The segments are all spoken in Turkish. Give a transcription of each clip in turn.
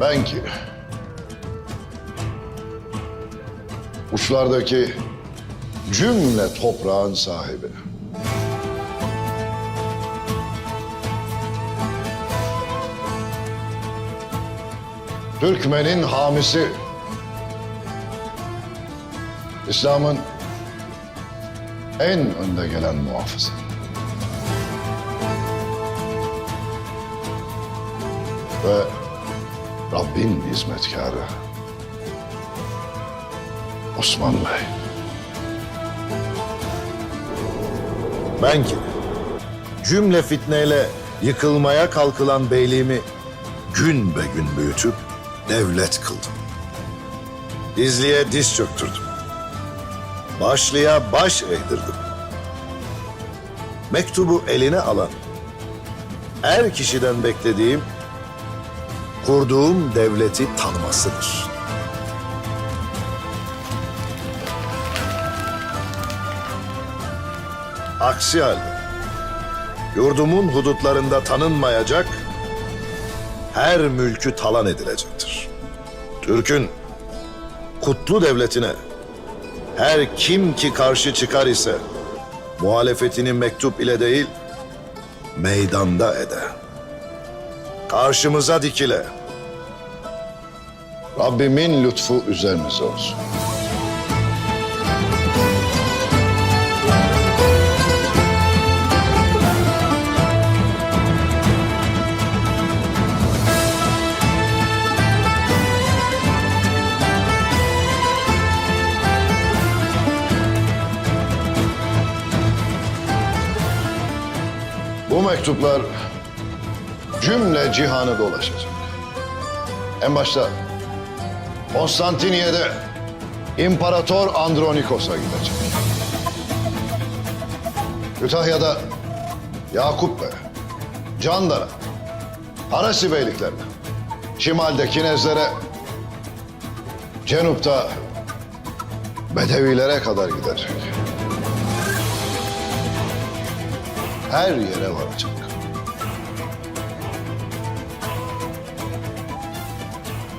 Ben ki uçlardaki cümle toprağın sahibi. Türkmen'in hamisi. İslam'ın en önde gelen muhafızı. Ve Rabbin hizmetkarı Osman Bey. Ben ki cümle fitneyle yıkılmaya kalkılan beyliğimi gün be gün büyütüp devlet kıldım. Dizliye diz çöktürdüm. Başlıya baş eğdirdim. Mektubu eline alan her kişiden beklediğim kurduğum devleti tanımasıdır. Aksi halde yurdumun hudutlarında tanınmayacak, her mülkü talan edilecektir. Türk'ün kutlu devletine her kim ki karşı çıkar ise muhalefetini mektup ile değil, meydanda ede. Karşımıza dikile. Rabbimin lütfu üzerinize olsun. Bu mektuplar cümle cihanı dolaşacak. En başta Konstantiniye'de İmparator Andronikos'a gidecek. Kütahya'da Yakup Bey, Candar'a, Harasi beyliklerine, şimalde Kinezlere, Cenup'ta Bedevilere kadar gidecek. Her yere varacak.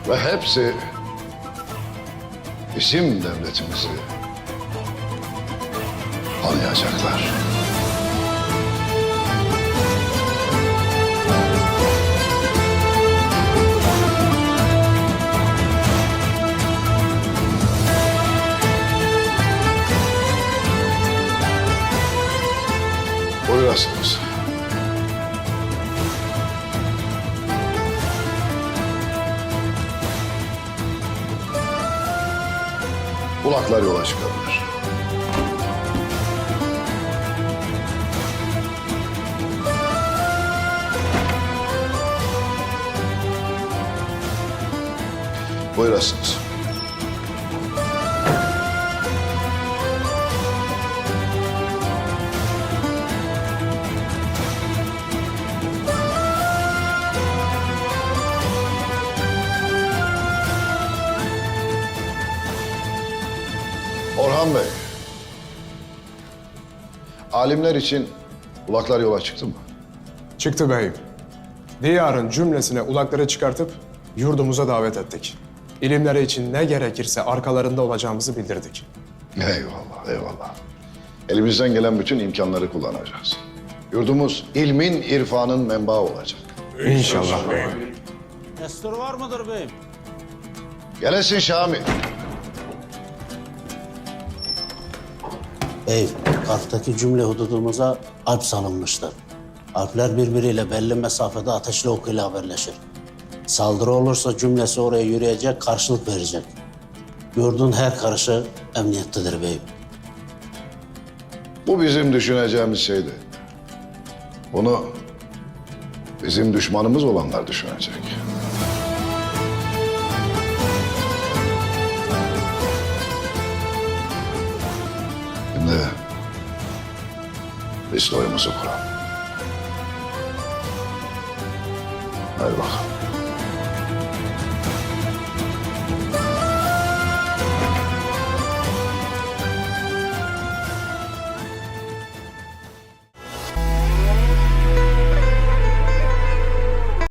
Ve hepsi bizim devletimizi tanıyacaklar. Buyurasınız. Kulaklar yola çıkabilir. Buyurasınız. Orhan Bey. Alimler için kulaklar yola çıktı mı? Çıktı beyim. Diyarın cümlesine ulakları çıkartıp yurdumuza davet ettik. İlimleri için ne gerekirse arkalarında olacağımızı bildirdik. Eyvallah, eyvallah. Elimizden gelen bütün imkanları kullanacağız. Yurdumuz ilmin, irfanın menbaı olacak. İnşallah beyim. Destur var mıdır beyim? Gelesin Şamil. Bey, Kart'taki cümle hududumuza alp salınmıştır. Alpler birbiriyle belli mesafede ateşli okuyla haberleşir. Saldırı olursa cümlesi oraya yürüyecek, karşılık verecek. Yurdun her karışı emniyettedir beyim. Bu bizim düşüneceğimiz şeydi. Bunu bizim düşmanımız olanlar düşünecek. Biz de oyumuzu kuralım. Hadi bakalım.